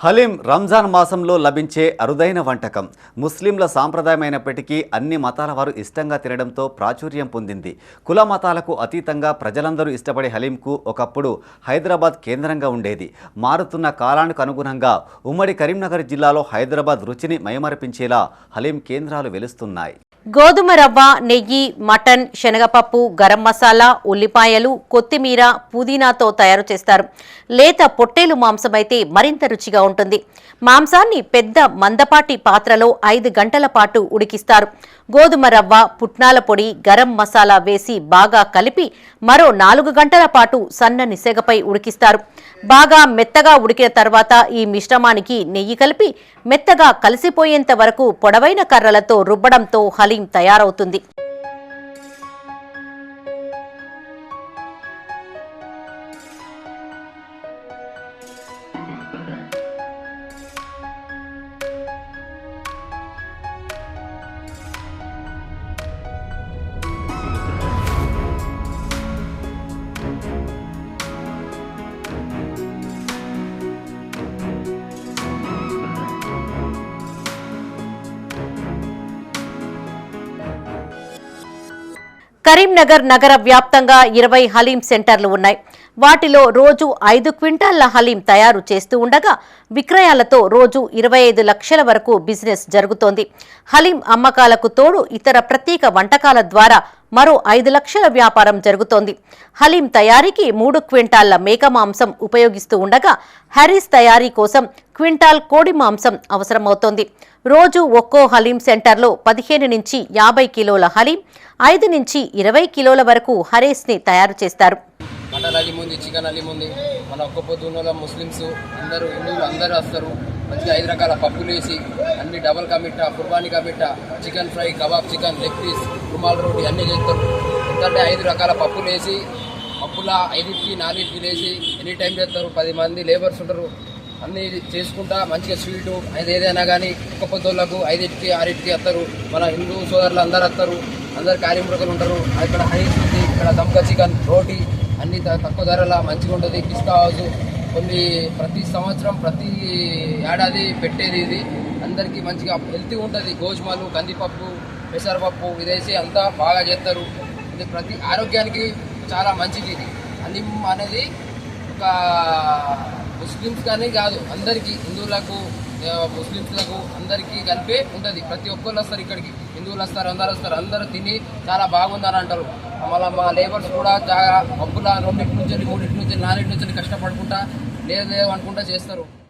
హలీం రంజాన్ మాసంలో లభించే అరుదైన వంటకం. ముస్లింల సాంప్రదాయమైనప్పటికీ అన్ని మతాల వారు ఇష్టంగా తినడంతో ప్రాచుర్యం పొందింది. కుల మతాలకు అతీతంగా ప్రజలందరూ ఇష్టపడే హలీంకు ఒకప్పుడు హైదరాబాద్ కేంద్రంగా ఉండేది. మారుతున్న కాలానికి అనుగుణంగా ఉమ్మడి కరీంనగర్ జిల్లాలో హైదరాబాద్ రుచిని మయమర్పించేలా హలీం కేంద్రాలు వెలుస్తున్నాయి. గోధుమ రవ్వ నెయ్యి మటన్ శనగపప్పు గరం మసాలా ఉల్లిపాయలు కొత్తిమీర పుదీనాతో తయారు చేస్తారు. లేత పొట్టేలు మాంసం అయితే మరింత రుచిగా ఉంటుంది. మాంసాన్ని పెద్ద మందపాటి పాత్రలో ఐదు గంటల పాటు ఉడికిస్తారు. గోధుమ రవ్వ పుట్నాల పొడి గరం మసాలా వేసి బాగా కలిపి మరో నాలుగు గంటల పాటు సన్నని సెగపై ఉడికిస్తారు. బాగా మెత్తగా ఉడికిన తర్వాత ఈ మిశ్రమానికి నెయ్యి కలిపి మెత్తగా కలిసిపోయేంత వరకు పొడవైన కర్రలతో రుబ్బడంతో హలి తయారవుతుంది. కరీంనగర్ నగర వ్యాప్తంగా ఇరవై హలీం సెంటర్లు ఉన్నాయి. వాటిలో రోజు ఐదు క్వింటాళ్ళ హలీం తయారు చేస్తూ ఉండగా విక్రయాలతో రోజు ఇరవై ఐదు లక్షల వరకు బిజినెస్ జరుగుతోంది. హలీం అమ్మకాలకు తోడు ఇతర ప్రత్యేక వంటకాల ద్వారా మరో ఐదు లక్షల వ్యాపారం జరుగుతోంది. హలీం తయారీకి మూడు క్వింటాళ్ళ మేక మాంసం ఉపయోగిస్తూ ఉండగా హ్యారీస్ తయారీ కోసం క్వింటాల్ కోడి మాంసం అవసరమవుతోంది. రోజు ఒక్కో హలీం సెంటర్లో పదిహేను నుంచి యాభై కిలోల హలీం ఐదు నుంచి ఇరవై కిలోల వరకు హరీస్ని తయారు చేస్తారు. మటన్ అలీం ఉంది చికెన్ అలీం ఉంది. మన ఒక్క పొద్దున్న ముస్లిమ్స్ అందరూ హిందువులు అందరూ వస్తారు. మంచిగా ఐదు రకాల పప్పులు వేసి అన్ని double ka meetha qurbani ka meetha chicken fry kebab chicken leg piece rumali roti అన్నీ చేస్తారు ఎందుకంటే ఐదు రకాల పప్పులు వేసి పప్పుల ఐదుకి నాలుగుకి వేసి ఎనీ టైం చేస్తారు. పది మంది లేబర్స్ ఉంటారు. అన్నీ చేసుకుంటా మంచిగా స్వీటు అది ఏదైనా కానీ ఒక్క పొద్దులకు ఐదింటికి ఆరింటికి వస్తారు. మన హిందూ సోదరులు అందరు వస్తారు. అందరు కార్యముఖులు ఉంటారు. ఇక్కడ హైస్ ఉంది. ఇక్కడ దమ్కా చికెన్ రోటీ అన్ని తక్కువ ధరల మంచిగా ఉంటుంది. పిస్తా హౌస్ కొన్ని ప్రతి సంవత్సరం ప్రతి ఏడాది పెట్టేది ఇది. అందరికీ మంచిగా హెల్తీ ఉంటుంది. గోధుమలు కందిపప్పు పెసరపప్పు విదేశీ అంతా బాగా చేస్తారు ఇది ప్రతి ఆరోగ్యానికి చాలా మంచిది ఇది. అన్ని అనేది ఒక ముస్లిమ్స్ కానీ కాదు అందరికీ హిందువులకు ముస్లిమ్స్లకు అందరికీ కలిపి ఉంటుంది. ప్రతి ఒక్కరు వస్తారు ఇక్కడికి. హిందువులు వస్తారు అందరు వస్తారు. అందరూ తిని చాలా బాగుందని అంటారు. మళ్ళీ మా లేబర్స్ కూడా చాలా పప్పుల రెండింటి నుంచి మూడింటి నుంచి నాలుగింటి నుంచి కష్టపడుకుంటా లేదు లేదు అనుకుంటా చేస్తారు.